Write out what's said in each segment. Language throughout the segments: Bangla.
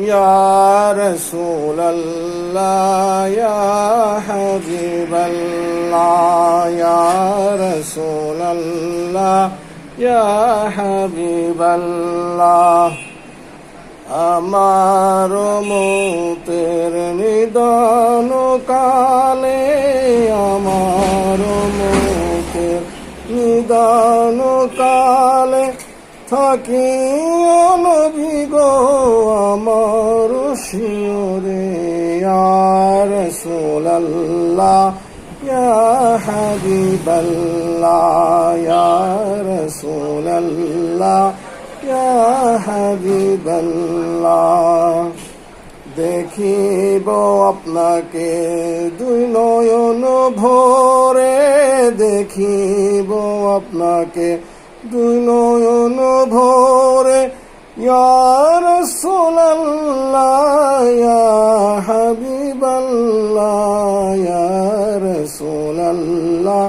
يا رسول الله يا حبيب الله يا رسول الله يا حبيب الله আমার মতের নিদান কালে আমার মতের নিদান কালে থাকি অনভিগ আমার শিওরে, আর সোলাল্লাহ ইয়া হাবিবাল্লাহ রাসূলাল্লাহ, ইয়া হাবিবাল্লাহ। দেখিব আপনাকে দুই নয়ন ভরে, দেখিব আপনাকে দুই নয়ন ভরে ইয়ার ইয়া সোলাল্লাহ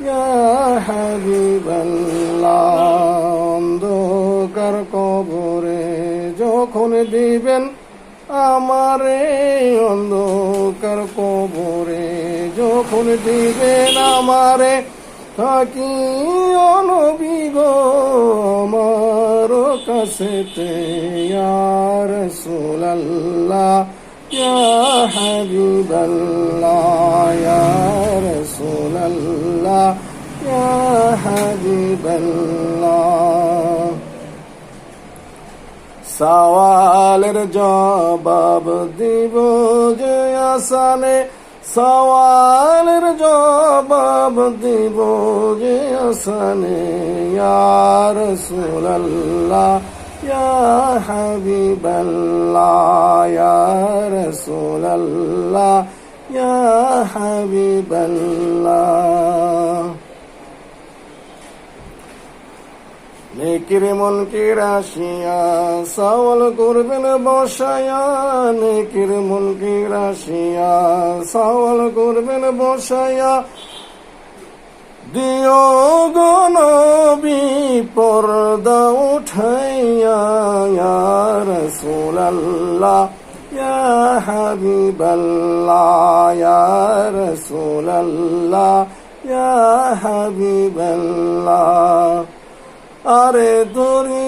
ইয়া হাবিবাল্লাহ। অন্ধকার কবরে যখন দিবেন আমারে, অন্ধকার কবরে যখন দিবেন আমারে থাকি অনবিগ আমার কাছেতে ইয়ার সোলাল্লাহ ইয়া হাবিবাল্লাহ, ইয়া রাসূলাল্লাহ, ইয়া হাবিবাল্লাহ। সওয়ালের জবাব দিব যে আসানে সওয়ালের জবাব দিব যে আসানে ইয়ার সুলাল্লাহ ইয়া হাবিবাল্লাহ ইয়া রাসূলাল্লাহ ইয়া হাবিবাল্লাহ। নেকির মন কি রাশিয়া সাওয়াল করবেন বসায়া। নেকির মন কি রাশিয়া সাওয়াল করবেন বসায়া। দিও গনবি পর্দা উঠাইয়া, ইয়া রাসূলাল্লাহ, ইয়া হাবিবাল্লাহ, ইয়া রাসূলাল্লাহ, ইয়া আরে তোরে